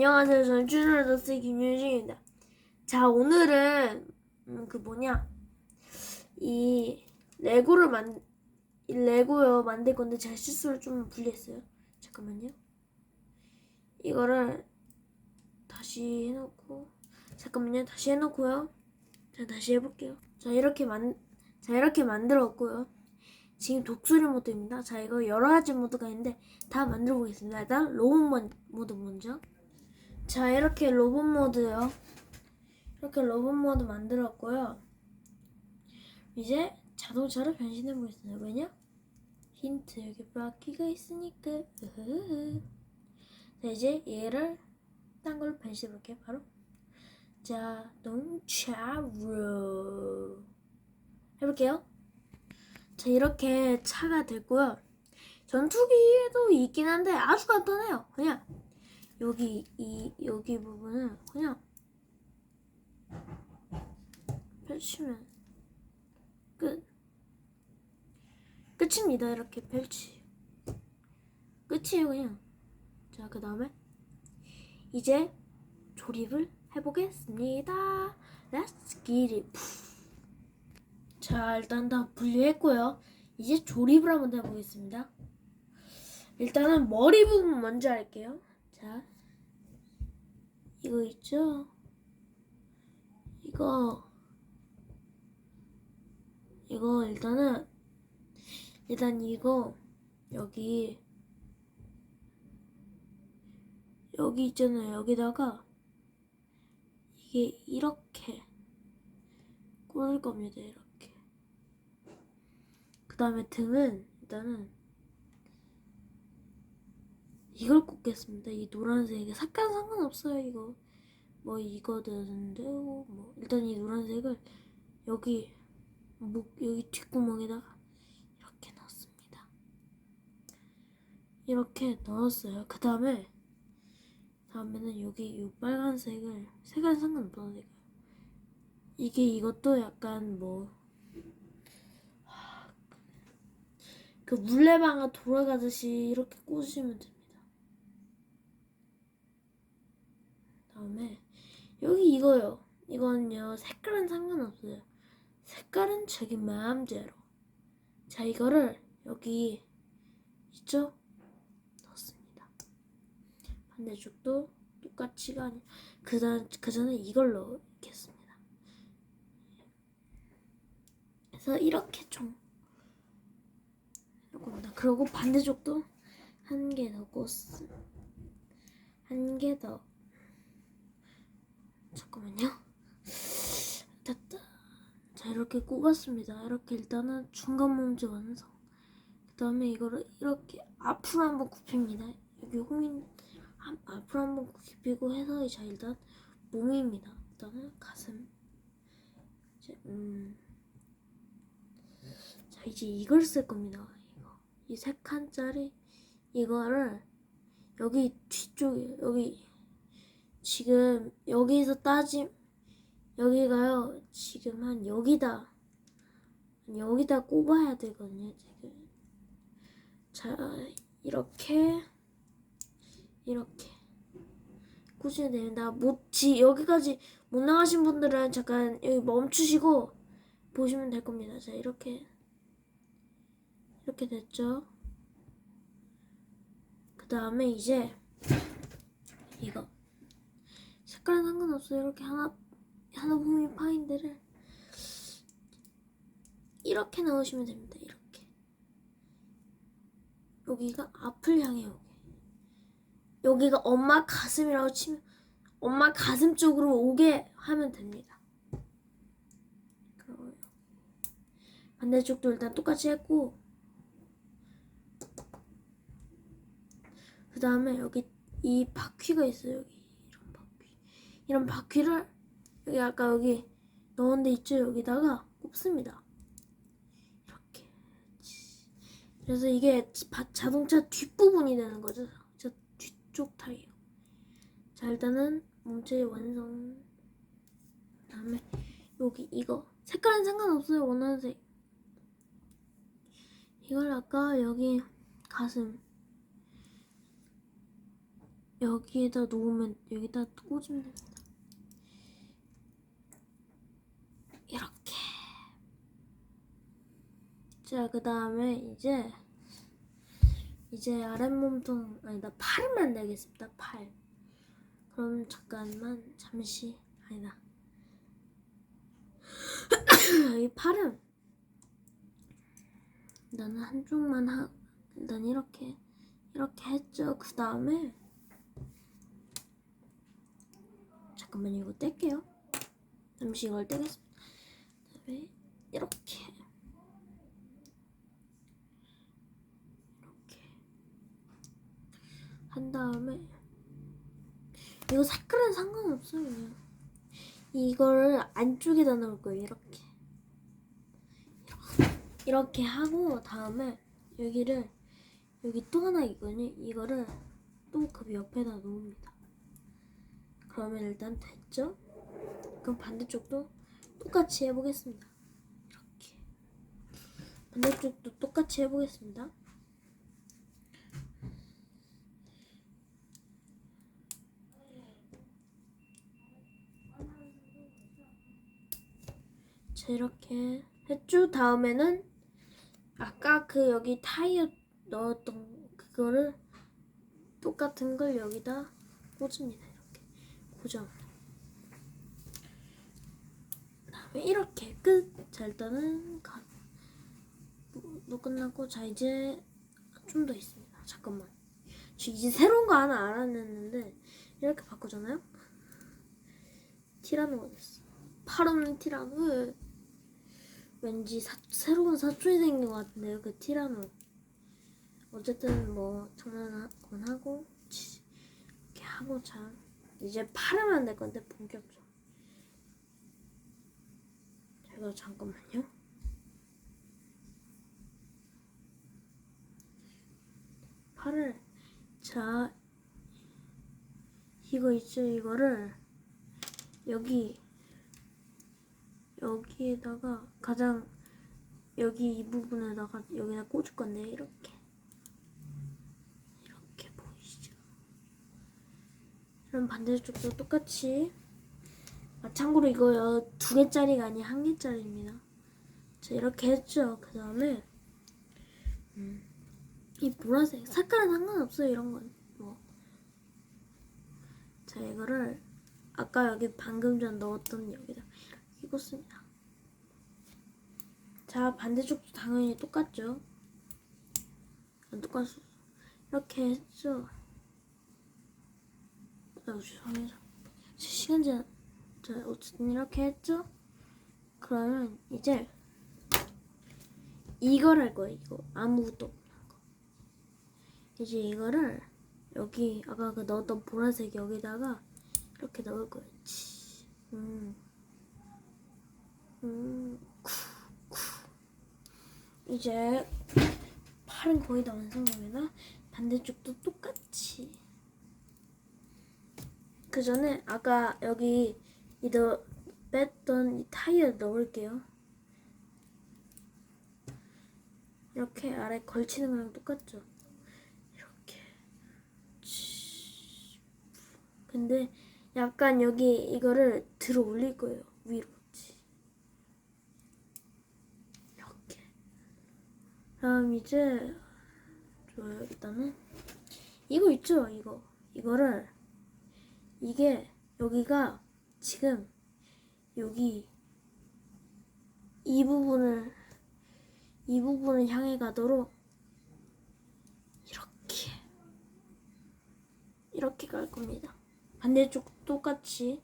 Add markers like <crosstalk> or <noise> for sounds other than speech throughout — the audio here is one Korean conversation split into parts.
안녕하세요. 저는 쭈르더스 김윤식입니다. 자, 오늘은 음, 그 뭐냐 이 레고를 만 이 레고요 만들 건데 제가 실수를 좀 분리했어요. 잠깐만요. 이거를 다시 해놓고 잠깐만요. 다시 해놓고요. 자, 다시 해볼게요. 자, 이렇게 만, 자 이렇게 만들었고요. 지금 독수리 모드입니다. 자, 이거 여러 가지 모드가 있는데 다 만들어 보겠습니다. 일단 로봇 모- 모드 먼저. 자, 이렇게 로봇 모드요. 이렇게 로봇 모드 만들었고요. 이제 자동차로 변신해 보겠습니다. 왜냐? 힌트 여기 바퀴가 있으니까. 자, 이제 얘를 딴 걸로 변신해 볼게요. 바로 자동차로 해볼게요. 자, 이렇게 차가 됐고요. 전투기도 있긴 한데 아주 간단해요. 그냥 여기 이 여기 부분을 그냥 펼치면 끝. 끝입니다. 이렇게 펼치. 끝이에요 그냥. 자 그 다음에 이제 조립을 해보겠습니다. Let's 자 일단 다 분리했고요. 이제 조립을 한번 해보겠습니다. 일단은 머리 부분 먼저 할게요 자, 이거 있죠? 이거, 이거 일단은, 일단 이거, 여기, 여기 있잖아요. 여기다가, 이게 이렇게 꽂을 겁니다. 이렇게. 그 다음에 등은, 일단은, 이걸 꽂겠습니다. 이 노란색 색깔 상관없어요. 이거 뭐 이거 되는데요. 뭐 일단 이 노란색을 여기 목 여기 뒷구멍에다가 이렇게 넣었습니다. 이렇게 넣었어요. 그 다음에 다음에는 여기 이 빨간색을 색깔 상관없어도 돼요. 이게 이것도 약간 뭐 그 물레방아 돌아가듯이 이렇게 꽂으시면 됩니다. 다음에 여기 이거요. 이거는요 색깔은 상관없어요. 색깔은 자기 마음대로. 자 이거를 여기 있죠? 넣습니다. 반대쪽도 똑같이가 아니 그전 그 전에 이걸 넣겠습니다. 그래서 이렇게 좀 이겁니다. 그리고 반대쪽도 한 개 더 꽂습니다. 한개 더. 잠깐만요. 됐다. 자 이렇게 꼽았습니다. 이렇게 일단은 중간 몸체 완성. 그 다음에 이거를 이렇게 앞으로 한번 굽힙니다. 여기 한- 앞으로 한번 굽히고 해서 자 일단 몸입니다. 일단은 가슴. 이제 음. 자 이제 이걸 쓸 겁니다. 이거 이 세 칸짜리 이거를 여기 뒤쪽에 여기 지금 여기서 따짐 여기가요. 지금 한 여기다 여기다 꼽아야 되거든요 지금. 자 이렇게 이렇게. 꽂으면 됩니다 못지 여기까지 못 나가신 분들은 잠깐 여기 멈추시고 보시면 될 겁니다. 자 이렇게. 이렇게 됐죠? 그 다음에 이제 이거 색깔은 상관없어요. 이렇게 하나 하나 보면 파인들을 이렇게 넣으시면 됩니다. 이렇게 여기가 앞을 향해 오게 여기가 엄마 가슴이라고 치면 엄마 가슴 쪽으로 오게 하면 됩니다. 반대쪽도 일단 똑같이 했고 그 다음에 여기 이 바퀴가 있어요. 여기. 이런 바퀴를 여기 아까 여기 넣은 데 있죠? 여기다가 꼽습니다. 이렇게. 그래서 이게 바- 자동차 뒷부분이 되는 거죠. 저 뒤쪽 타이어. 자, 일단은 몸체 완성. 다음에 여기 이거. 색깔은 상관없어요. 원하는 색. 이걸 아까 여기 가슴 여기에다 놓으면 여기다 꽂으면 됩니다. 이렇게. 자, 그 다음에 이제 이제 아랫몸통 아니다 팔을 만들겠습니다. 팔. 그럼 잠깐만 잠시 아니다. <clears throat> 이 팔은 나는 한쪽만 하. 난 이렇게 이렇게 했죠. 그 다음에 잠깐만 이거 뗄게요. 잠시 이걸 떼겠습니다. 그다음에 이렇게 이렇게 한 다음에 이거 색깔은 상관없어요. 그냥 이걸 안쪽에다 넣을 거예요. 이렇게 이렇게 하고 다음에 여기를 여기 또 하나 있거든요. 이거를 또 그 옆에다 놓습니다. 그러면 일단 됐죠? 그럼 반대쪽도 똑같이 해보겠습니다. 이렇게 반대쪽도 똑같이 해보겠습니다. 자 이렇게 했죠? 다음에는 아까 그 여기 타이어 넣었던 그거를 똑같은 걸 여기다 꽂습니다. 고정. 그다음에 이렇게 끝. 자 일단은 가. 너 끝났고 자 이제 좀 더 있습니다. 잠깐만. 저 이제 새로운 거 하나 알아냈는데 이렇게 바꾸잖아요. 티라노가 됐어. 팔 없는 티라노. 왠지 사, 새로운 사촌이 생긴 것 같은데요. 그 티라노. 어쨌든 뭐 장난건 하고 치, 이렇게 하고 참 이제 팔을 만들 건데 본격적으로. 제가 잠깐만요. 팔을 자 이거 있죠 이거를 여기 여기에다가 가장 여기 이 부분에다가 여기다 꽂을 건데 이렇게 보이시죠? 그럼 반대쪽도 똑같이 아, 참고로 이거 두 개짜리가 아니 한 개짜리입니다. 자 이렇게 했죠. 그 다음에 음, 이 보라색 색깔은 상관없어요. 이런 건 뭐. 자 이거를 아까 여기 방금 전 넣었던 여기다 꽂습니다. 자 반대쪽도 당연히 똑같죠. 안 똑같어. 이렇게 했죠. 아유 죄송해요. 제 시간제 자 어쨌든 이렇게 했죠. 그러면 이제 이걸 할 거예요. 이거 아무것도 없는 거. 이제 이거를 여기 아까 그 넣었던 보라색 여기다가 이렇게 넣을 거예요. 치. 음. 음. 쿠, 쿠. 이제 팔은 거의 다 완성됩니다. 반대쪽도 똑같이. 그 전에 아까 여기 이더 뺐던 이 타이어 넣을게요. 이렇게 아래 걸치는 거랑 똑같죠? 이렇게. 치. 근데 약간 여기 이거를 들어 올릴 거예요. 위로. 치. 이렇게. 다음 이제 좋아요. 일단은 이거 있죠? 이거. 이거를 이게 여기가 지금 여기 이 부분을 이 부분을 향해 가도록 이렇게 이렇게 갈 겁니다. 반대쪽 똑같이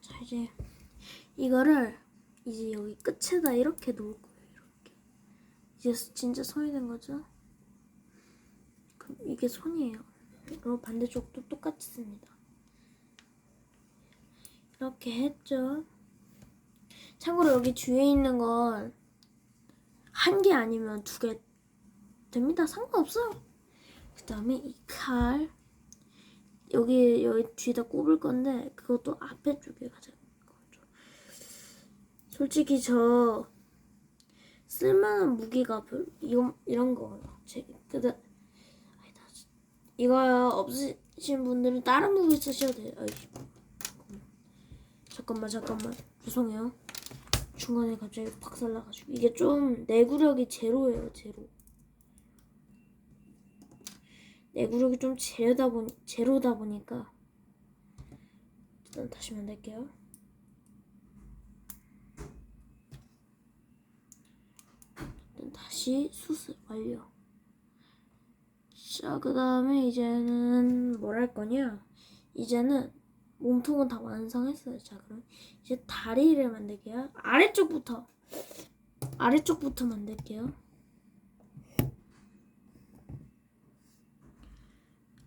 자 이제 이거를 이제 여기 끝에다 이렇게 놓을 거예요. 이렇게 이제 진짜 손이 된 거죠? 이게 손이에요. 그리고 반대쪽도 똑같이 씁니다. 이렇게 했죠. 참고로 여기 뒤에 있는 건 한 개 아니면 두 개 됩니다. 상관없어요. 그 다음에 이 칼 여기 여기 뒤에다 꼽을 건데 그것도 앞에 쪽에 가장 거죠. 솔직히 저 쓸만한 무기가 별 이런 이런 거 제, 그다 이거 없으신 분들은 다른 무기 쓰셔도 돼요. 잠깐만 잠깐만 죄송해요. 중간에 갑자기 팍 살라가지고 이게 좀 내구력이 제로예요 제로. 내구력이 좀 제로다 보니 제로다 보니까 일단 다시 만들게요. 일단 다시 수습 완료. 자, 그 다음에 이제는 뭘 할 거냐? 이제는 몸통은 다 완성했어요. 자, 그럼 이제 다리를 만들게요. 아래쪽부터 아래쪽부터 만들게요.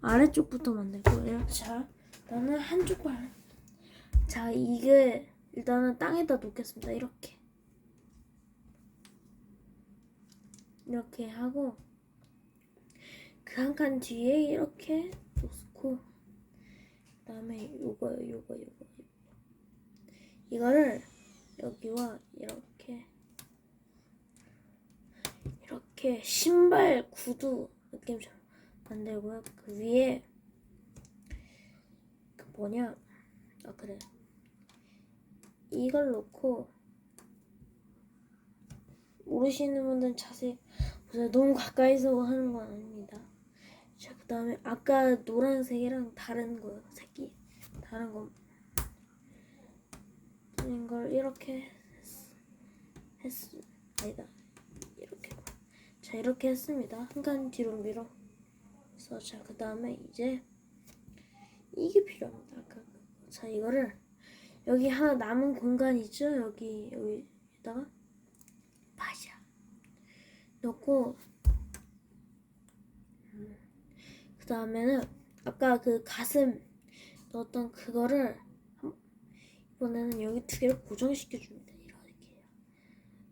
아래쪽부터 만들 거예요. 자, 나는 한쪽 발. 자, 이게 일단은 땅에다 놓겠습니다. 이렇게. 이렇게 하고 그 한 칸 뒤에 이렇게 놓고 그다음에 요거 요거 요거 이거를 여기와 이렇게 이렇게 신발 구두 느낌처럼 만들고요. 그 위에 그 뭐냐 아 그래 이걸 놓고 모르시는 분들은 자세히 보세요. 너무 가까이서 하는 건 아닙니다. 자, 그 다음에 아까 노란색이랑 다른 거요. 색이 다른 거. 걸 이렇게 했, 했 아니다. 이렇게. 자, 이렇게 했습니다. 한 칸 뒤로 밀어. 그래서 자, 그 다음에 이제 이게 필요합니다. 아까. 자, 이거를 여기 하나 남은 공간 있죠? 여기 여기다가 맞아. 넣고 그 다음에는 아까 그 가슴 넣었던 그거를 한- 이번에는 여기 두 개를 고정시켜 줍니다. 이렇게요.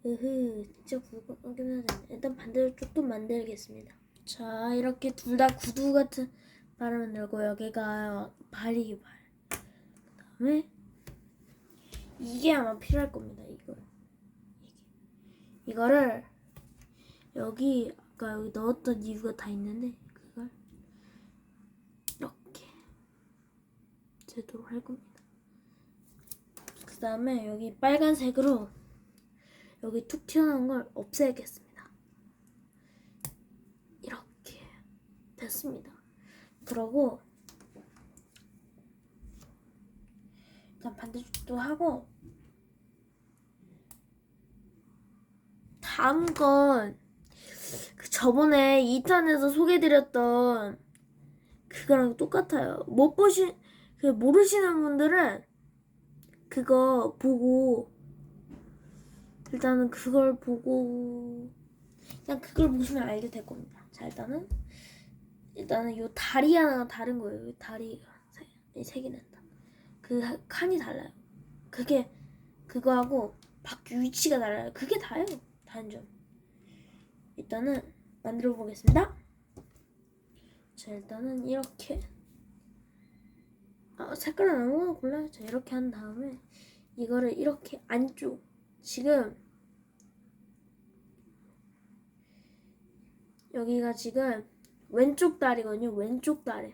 으흐 진짜 궁금하긴 하네. 일단 반대쪽도 만들겠습니다. 자 이렇게 둘 다 구두 같은 발을 만들고 여기가 발이 발. 그 다음에 이게 아마 필요할 겁니다. 이거 이게 이거를 여기 아까 여기 넣었던 이유가 다 있는데 그걸 이렇게 제대로 할 겁니다. 그 다음에 여기 빨간색으로 여기 툭 튀어나온 걸 없애겠습니다. 이렇게 됐습니다. 그러고 일단 반대쪽도 하고 다음 건 그 저번에 2탄에서 소개드렸던 그거랑 똑같아요. 못 보신 그 모르시는 분들은 그거 보고 일단은 그걸 보고 그냥 그걸 보시면 알게 될 겁니다. 자 일단은 일단은 요 다리 하나가 다른 거예요. 요 다리가 세, 이 색이 난다. 그 하- 칸이 달라요. 그게 그거하고 바퀴 위치가 달라요. 그게 다예요. 단점. 일단은 만들어 보겠습니다. 자 일단은 이렇게 아, 색깔은 아무거나 골라요. 자 이렇게 한 다음에 이거를 이렇게 안쪽 지금 여기가 지금 왼쪽 다리거든요. 왼쪽 다리.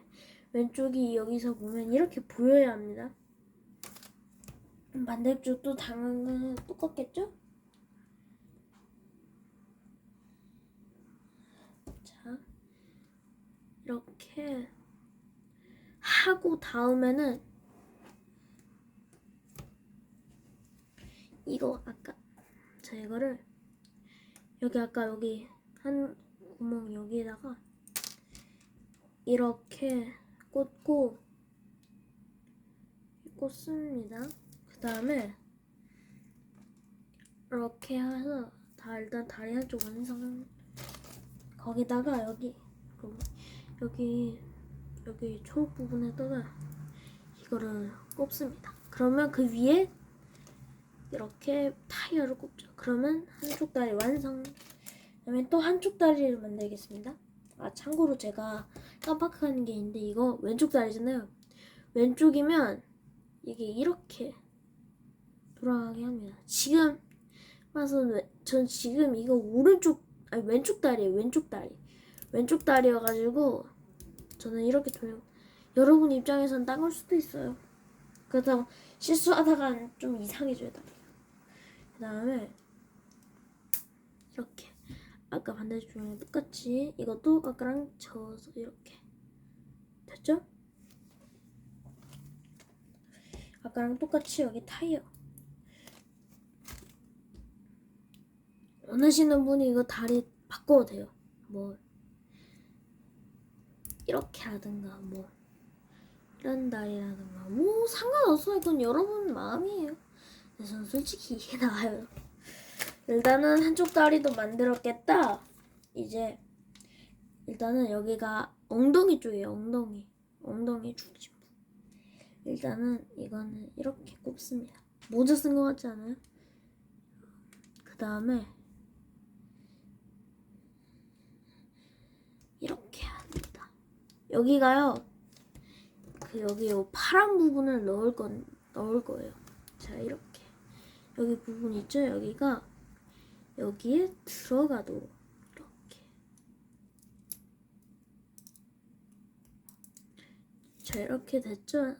왼쪽이 여기서 보면 이렇게 보여야 합니다. 반대쪽도 당연히 똑같겠죠? 자, 이렇게 하고 다음에는 이거 아까 자 이거를 여기 아까 여기 한 구멍 여기에다가 이렇게 꽂고 꽂습니다. 그 다음에 이렇게 해서 다 일단 다리 한쪽 완성. 거기다가 여기 여기 여기 초록 부분에다가 이거를 꼽습니다. 그러면 그 위에 이렇게 타이어를 꼽죠. 그러면 한쪽 다리 완성. 그다음에 또 한쪽 다리를 만들겠습니다. 아 참고로 제가 깜빡하는 게 있는데 이거 왼쪽 다리잖아요. 왼쪽이면 이게 이렇게 돌아가게 합니다. 지금 봐서는 전 지금 이거 오른쪽 아니 왼쪽 다리예요. 왼쪽 다리. 왼쪽 다리여가지고 저 저는 이렇게 돌려. 여러분 입장에선 따가울 수도 있어요. 그렇다고 실수하다가 좀 이상해져야 됩니다. 그 다음에 이렇게 아까 반대쪽이랑 똑같이 이것도 아까랑 저어서 이렇게 됐죠? 아까랑 똑같이 여기 타이어 원하시는 분이 이거 다리 바꿔도 돼요. 뭐 이렇게 하든가 뭐 이런 다리라든가 뭐 상관없어요. 그건 여러분 마음이에요. 근데 저는 솔직히 이게 <laughs> 나아요. 일단은 한쪽 다리도 만들었겠다. 이제 일단은 여기가 엉덩이 쪽이에요. 엉덩이 엉덩이 중심부. 일단은 이거는 이렇게 꼽습니다. 모자 쓴 것 같지 않아요? 그 다음에 이렇게 합니다. 여기가요. 그 여기 요 파란 부분을 넣을 건 넣을 거예요. 자 이렇게 여기 부분 있죠? 여기가 여기에 들어가도록 이렇게. 자 이렇게 됐죠?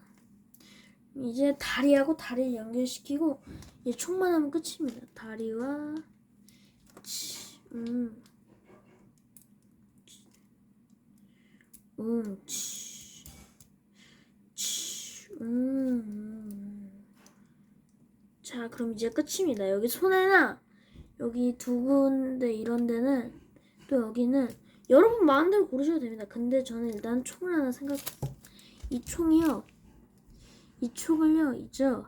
이제 다리하고 다리를 연결시키고 이제 총만 하면 끝입니다. 다리와 치, 음. 음, 치, 치, 음, 음. 자, 그럼 이제 끝입니다. 여기 손에나 여기 두 군데 이런 데는 또 여기는 여러분 마음대로 고르셔도 됩니다. 근데 저는 일단 총을 하나 생각했어요. 이 총이요. 이 총을요, 있죠?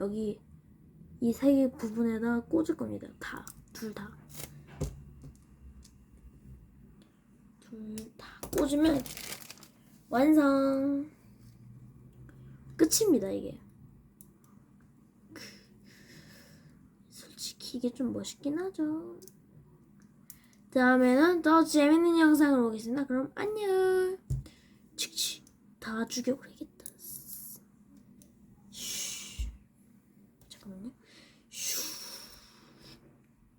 여기 이 세 개 부분에다 꽂을 겁니다. 다. 둘 다. 둘 다 꽂으면 완성. 끝입니다, 이게. 솔직히 이게 좀 멋있긴 하죠. 다음에는 더 재밌는 영상으로 오겠습니다. 그럼 안녕. 칙칙 다 죽여버리겠다.